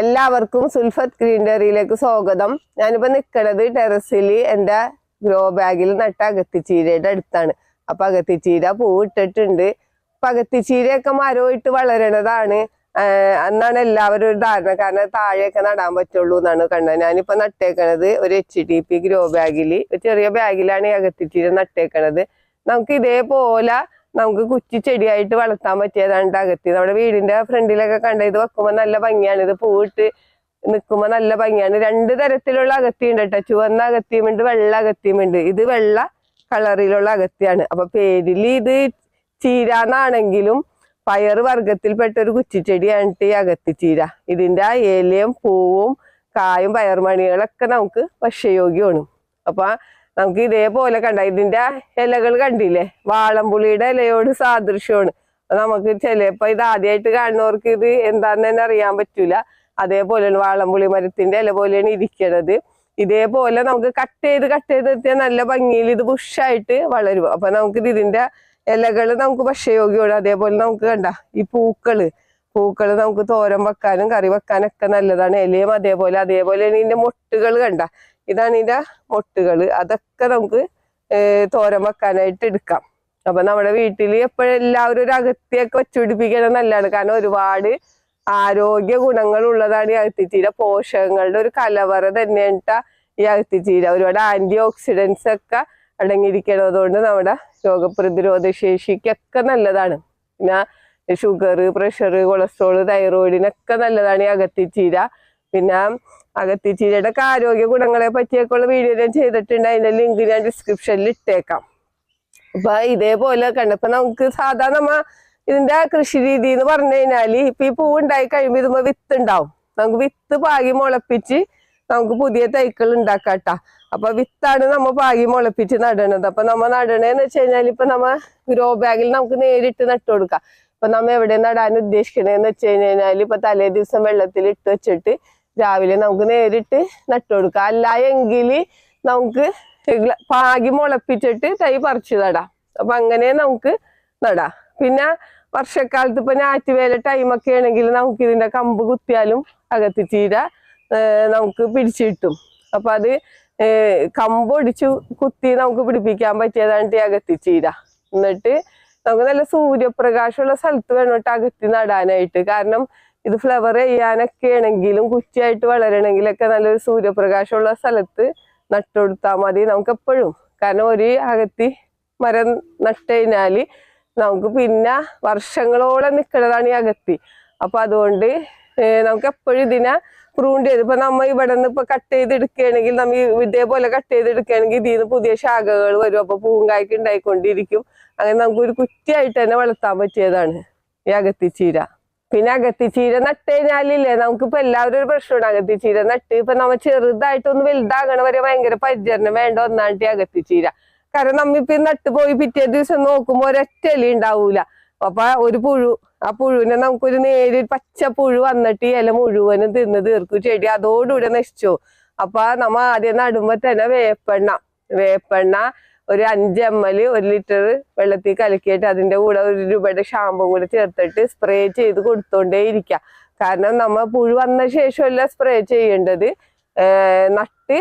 എല്ലാവർക്കും സുൽഫത്ത് ഗ്രീൻ ഡയറിയിലേക്ക് സ്വാഗതം. ഞാനിപ്പോ നിക്കണത് ടെറസിൽ എന്റെ ഗ്രോ ബാഗിൽ നട്ട അകത്തിച്ചീരയുടെ അടുത്താണ്. അപ്പൊ അകത്തിച്ചീര പൂവിട്ടിട്ടുണ്ട്. അപ്പൊ അകത്തിച്ചീരയൊക്കെ മരമായിട്ട് വളരണതാണ്. എന്നാണ് എല്ലാവരും ഒരു ധാരണ. കാരണം താഴെയൊക്കെ നടാൻ പറ്റുള്ളൂ എന്നാണ് കണ്ടത്. ഞാനിപ്പോ നട്ടേക്കണത് ഒരു എച്ച് ഡി പി ഗ്രോ ബാഗിൽ ഒരു ചെറിയ ബാഗിലാണ് ഈ അകത്തിച്ചീര നട്ടേക്കണത്. നമുക്ക് ഇതേപോലെ നമുക്ക് കുറ്റി ചെടിയായിട്ട് വളർത്താൻ പറ്റിയതാണ് അകത്തി. നമ്മുടെ വീടിന്റെ ഫ്രണ്ടിലൊക്കെ കണ്ട? ഇത് വെക്കുമ്പോ നല്ല ഭംഗിയാണ്. ഇത് പൂവിട്ട് നിൽക്കുമ്പോ നല്ല ഭംഗിയാണ്. രണ്ട് തരത്തിലുള്ള അകത്തിയുണ്ട് കേട്ടോ ചുവന്ന അകത്തിയുമുണ്ട് വെള്ള അകത്തിയുമുണ്ട്. ഇത് വെള്ള കളറിലുള്ള അകത്തിയാണ്. അപ്പൊ പേരിൽ ഇത് ചീരാന്നാണെങ്കിലും പയർ വർഗത്തിൽപ്പെട്ട ഒരു കുറ്റിച്ചെടിയാണ് ഈ അകത്തി ചീര. ഇതിന്റെ ഏലയും പൂവും കായും പയർമണികളൊക്കെ നമുക്ക് ഭക്ഷ്യയോഗ്യമാണ്. അപ്പൊ നമുക്ക് ഇതേപോലെ കണ്ട ഇതിന്റെ ഇലകൾ കണ്ടില്ലേ? വാളംപുളിയുടെ ഇലയോട് സാദൃശ്യമാണ്. നമുക്ക് ചിലപ്പോ ഇത് ആദ്യമായിട്ട് കാണുന്നവർക്ക് ഇത് എന്താന്ന് തന്നെ അറിയാൻ പറ്റൂല. അതേപോലെയാണ് വാളംപുളി മരത്തിന്റെ ഇല പോലെയാണ് ഇരിക്കണത്. ഇതേപോലെ നമുക്ക് കട്ട് ചെയ്ത് കട്ട് ചെയ്ത് എത്തിയാൽ നല്ല ഭംഗിയിൽ ഇത് ബുഷായിട്ട് വളരും. അപ്പൊ നമുക്ക് ഇതിന്റെ ഇലകൾ നമുക്ക് ഭക്ഷ്യയോഗ്യമാണ്. അതേപോലെ നമുക്ക് കണ്ട ഈ പൂക്കൾ. പൂക്കൾ നമുക്ക് തോരൻ വെക്കാനും കറി വെക്കാനൊക്കെ നല്ലതാണ്. ഇലയും അതേപോലെ അതേപോലെ ഇതിന്റെ മൊട്ടുകൾ കണ്ട. ഇതാണ് ഇതിന്റെ മൊട്ടുകൾ. അതൊക്കെ നമുക്ക് തോരൻ വെക്കാനായിട്ട് എടുക്കാം. അപ്പൊ നമ്മുടെ വീട്ടിൽ എപ്പോഴും എല്ലാവരും ഒരു അകത്തിയൊക്കെ വെച്ചുപിടിപ്പിക്കണം നല്ലതാണ്. കാരണം ഒരുപാട് ആരോഗ്യ ഗുണങ്ങൾ ഉള്ളതാണ് ഈ അകത്തിച്ചീര. പോഷകങ്ങളുടെ ഒരു കലവറ തന്നെയാണ് ഈ അകത്തിച്ചീര. ഒരുപാട് ആന്റി ഓക്സിഡൻസ് ഒക്കെ അടങ്ങിയിരിക്കണതുകൊണ്ട് നമ്മുടെ രോഗപ്രതിരോധ ശേഷിക്കൊക്കെ നല്ലതാണ്. പിന്നെ ഷുഗർ പ്രഷർ കൊളസ്ട്രോൾ തൈറോയിഡിനൊക്കെ നല്ലതാണ് ഈ അകത്തിച്ചീര. പിന്നെ അകത്തിച്ചീരയുടെ ഒക്കെ ആരോഗ്യ ഗുണങ്ങളെ പറ്റിയൊക്കെ ഉള്ള വീഡിയോ ഞാൻ ചെയ്തിട്ടുണ്ട്. അതിന്റെ ലിങ്ക് ഞാൻ ഡിസ്ക്രിപ്ഷനിൽ ഇട്ടേക്കാം. അപ്പൊ ഇതേപോലെ കണ്ടപ്പോ നമുക്ക് സാധാരണ നമ്മ ഇതിന്റെ കൃഷി രീതി എന്ന് പറഞ്ഞു കഴിഞ്ഞാൽ ഇപ്പൊ ഈ പൂ ഉണ്ടായി കഴിയുമ്പോ ഇതുമ്പോ വിത്ത് ഉണ്ടാവും. നമുക്ക് വിത്ത് പാകി മുളപ്പിച്ച് നമുക്ക് പുതിയ തൈക്കൾ ഉണ്ടാക്കാട്ടാ അപ്പൊ വിത്താണ് നമ്മ പാകി മുളപ്പിച്ച് നടണത്. അപ്പൊ നമ്മ നടണേന്ന് വെച്ച് കഴിഞ്ഞാൽ ഇപ്പൊ നമ്മ ഗ്രോ ബാഗിൽ നമുക്ക് നേരിട്ട് നട്ടു കൊടുക്കാം. ഇപ്പൊ നമ്മ എവിടെ നടാൻ ഉദ്ദേശിക്കണേന്ന് വെച്ച് കഴിഞ്ഞാൽ ഇപ്പൊ തലേ ദിവസം വെള്ളത്തിൽ ഇട്ട് വെച്ചിട്ട് രാവിലെ നമുക്ക് നേരിട്ട് നട്ടു കൊടുക്കാം. അല്ല എങ്കിൽ നമുക്ക് പാകി മുളപ്പിച്ചിട്ട് തൈ പറിച്ചു നടാം. അപ്പൊ അങ്ങനെ നമുക്ക് നടാം. പിന്നെ വർഷക്കാലത്ത് ഇപ്പൊ ഞാറ്റുവേല ടൈമൊക്കെ ആണെങ്കിൽ നമുക്ക് ഇതിന്റെ കമ്പ് കുത്തിയാലും അകത്തിച്ചീര നമുക്ക് പിടിച്ചു കിട്ടും. അപ്പൊ അത് ഏർ കമ്പ് ഒടിച്ചു കുത്തി നമുക്ക് പിടിപ്പിക്കാൻ പറ്റിയതാണ് ഈ അകത്തിച്ചീര എന്നിട്ട് നമുക്ക് നല്ല സൂര്യപ്രകാശമുള്ള സ്ഥലത്ത് വേണം കേട്ടോ അകത്തി നടാനായിട്ട്. കാരണം ഇത് ഫ്ലവർ ചെയ്യാനൊക്കെ ആണെങ്കിലും കുറ്റിയായിട്ട് വളരണമെങ്കിലൊക്കെ നല്ലൊരു സൂര്യപ്രകാശമുള്ള സ്ഥലത്ത് നട്ടുകൊടുത്താൽ മതി നമുക്ക് എപ്പോഴും കാരണം ഒരു അകത്തി മരം നട്ട് കഴിഞ്ഞാൽ നമുക്ക് പിന്നെ വർഷങ്ങളോളം നിൽക്കുന്നതാണ് ഈ അകത്തി. അപ്പം അതുകൊണ്ട് നമുക്ക് എപ്പോഴും ഇതിനെ പ്രൂൺ ചെയ്ത് ഇപ്പം നമ്മൾ ഇവിടെ നിന്ന് ഇപ്പം കട്ട് ചെയ്തെടുക്കുകയാണെങ്കിൽ നമ്മൾ ഇതേപോലെ കട്ട് ചെയ്തെടുക്കുകയാണെങ്കിൽ ഇതിൽ നിന്ന് പുതിയ ശാഖകൾ വരും. അപ്പോൾ പൂങ്കായ്ക്ക് ഉണ്ടായിക്കൊണ്ടിരിക്കും. അങ്ങനെ നമുക്കൊരു കുറ്റിയായിട്ട് തന്നെ വളർത്താൻ പറ്റിയതാണ് ഈ അകത്തിച്ചീര പിന്നെ അകത്തിച്ചീര നട്ട് കഴിഞ്ഞാലില്ലേ നമുക്കിപ്പോ എല്ലാവരും ഒരു പ്രശ്നമാണ് അകത്തിച്ചീര നട്ട് ഇപ്പൊ നമ്മ ചെറുതായിട്ടൊന്ന് വലുതാകണ വരെ ഭയങ്കര പരിചരണം വേണ്ട ഒന്നാണ്ട് അകത്തി അകത്തിച്ചീര. കാരണം നമ്മിപ്പോ നട്ട് പോയി പിറ്റേ ദിവസം നോക്കുമ്പോ ഒരൊറ്റ ഇല ഉണ്ടാവൂല. അപ്പൊ ഒരു പുഴു ആ പുഴുവിനെ നമുക്കൊരു നേരി പച്ച പുഴു വന്നിട്ട് ഇല മുഴുവനും തിന്ന് തീർക്കും ചെടി. അതോടുകൂടെ നശിച്ചു അപ്പൊ നമ്മ ആദ്യം നടുമ്പോ തന്നെ വേപ്പെണ്ണ വേപ്പെണ്ണ ഒരു അഞ്ച് എം എൽ ഒരു ലിറ്റർ വെള്ളത്തിൽ കലക്കിയിട്ട് അതിന്റെ കൂടെ ഒരു രൂപയുടെ ഷാമ്പും കൂടെ ചേർത്തിട്ട് സ്പ്രേ ചെയ്ത് കൊടുത്തോണ്ടേ ഇരിക്കുക കാരണം നമ്മൾ പുഴു വന്ന ശേഷമല്ല സ്പ്രേ ചെയ്യേണ്ടത്. നട്ട്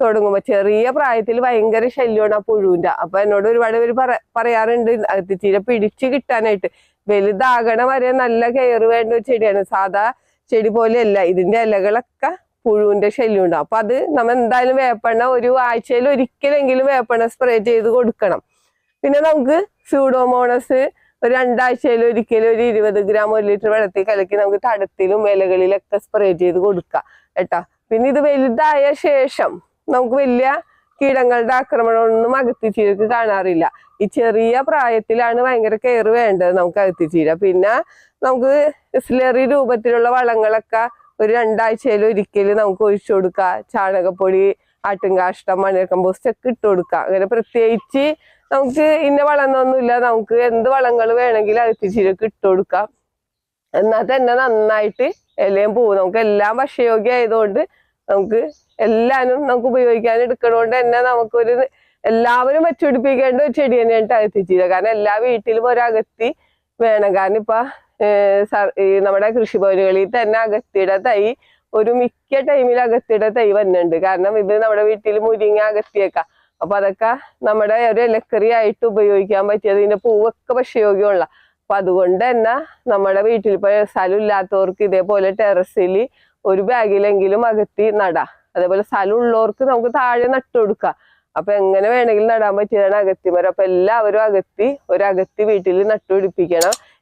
തുടങ്ങുമ്പോ ചെറിയ പ്രായത്തിൽ ഭയങ്കര ശല്യമാണ് ആ പുഴുവിന്റെ അപ്പൊ എന്നോട് ഒരുപാട് പേര് പറ പറയാറുണ്ട് അകത്തിച്ചീര പിടിച്ച് കിട്ടാനായിട്ട്. വലുതാകണ വരെ നല്ല കെയർ വേണ്ട ഒരു ചെടിയാണ്. സാധാ ചെടി പോലെയല്ല ഇതിന്റെ ഇലകളൊക്കെ പുഴുവിന്റെ ശല്യം ഉണ്ടാവും അപ്പൊ അത് നമ്മൾ എന്തായാലും വേപ്പെണ്ണ ഒരു ആഴ്ചയിൽ ഒരിക്കലെങ്കിലും വേപ്പെണ്ണ സ്പ്രേ ചെയ്ത് കൊടുക്കണം. പിന്നെ നമുക്ക് സ്യൂഡോമോണസ് ഒരു രണ്ടാഴ്ചയിൽ ഒരിക്കലും ഒരു ഇരുപത് ഗ്രാം ഒരു ലിറ്റർ വെള്ളത്തിൽ കലക്കി നമുക്ക് തടത്തിലും ഇലകളിലൊക്കെ സ്പ്രേ ചെയ്ത് കൊടുക്കാം കേട്ടോ. പിന്നെ ഇത് വലുതായ ശേഷം നമുക്ക് വലിയ കീടങ്ങളുടെ ആക്രമണമൊന്നും അകത്തിച്ചീരക്ക് കാണാറില്ല. ഈ ചെറിയ പ്രായത്തിലാണ് ഭയങ്കര കെയർ വേണ്ടത് നമുക്ക് അകത്തിച്ചീര. പിന്നെ നമുക്ക് സ്ലറി രൂപത്തിലുള്ള വളങ്ങളൊക്കെ ഒരു രണ്ടാഴ്ചയിൽ ഒരിക്കൽ നമുക്ക് ഒഴിച്ചു കൊടുക്കുക ചാണകപ്പൊടി ആട്ടുംകാഷ്ടം മണ്ണിര കമ്പോസ്റ്റ് ഒക്കെ ഇട്ട് കൊടുക്കുക അങ്ങനെ പ്രത്യേകിച്ച് നമുക്ക് ഇന്ന വളമൊന്നുമില്ല നമുക്ക് എന്ത് വളങ്ങൾ വേണമെങ്കിലും അകത്തിച്ചീരക്ക് ഇട്ട് കൊടുക്കാം. എന്നാൽ തന്നെ നന്നായിട്ട് എല്ലാം പോകും നമുക്ക് എല്ലാം ഭക്ഷ്യയോഗ്യ ആയതുകൊണ്ട് നമുക്ക് എല്ലാനും നമുക്ക് ഉപയോഗിക്കാൻ എടുക്കണോണ്ട് തന്നെ നമുക്കൊരു എല്ലാവരും വെച്ചുപിടിപ്പിക്കേണ്ട ഒരു ചെടി തന്നെയാണ് അകത്തിച്ചിരിക്കുക കാരണം എല്ലാ വീട്ടിലും ഒരകത്തി വേണം. കാരണം ഇപ്പൊ നമ്മുടെ കൃഷിഭവനുകളിൽ തന്നെ അകത്തിയുടെ തൈ ഒരു മിക്ക ടൈമിൽ അകത്തിയുടെ തൈ വന്നിട്ടുണ്ട്. കാരണം ഇത് നമ്മുടെ വീട്ടിൽ മുരിങ്ങ അകത്തിയൊക്കെ. അപ്പൊ അതൊക്കെ നമ്മുടെ ഒരു ഇലക്കറി ആയിട്ട് ഉപയോഗിക്കാൻ പറ്റിയത് ഇതിന്റെ പൂവൊക്കെ ഭക്ഷ്യയോഗ്യമുള്ള. അപ്പൊ അതുകൊണ്ട് തന്നെ നമ്മുടെ വീട്ടിൽ ഇപ്പൊ സ്ഥലം ഇല്ലാത്തവർക്ക് ഇതേപോലെ ടെറസിൽ ഒരു ബാഗിലെങ്കിലും അകത്തി നടാം. അതേപോലെ സ്ഥലം ഉള്ളവർക്ക് നമുക്ക് താഴെ നട്ടു കൊടുക്കാം. അപ്പൊ എങ്ങനെ വേണമെങ്കിലും നടാൻ പറ്റിയതാണ് അകത്തിമരം. അപ്പൊ എല്ലാവരും അകത്തി ഒരു അകത്തി വീട്ടിൽ നട്ടുപിടിപ്പിക്കണം.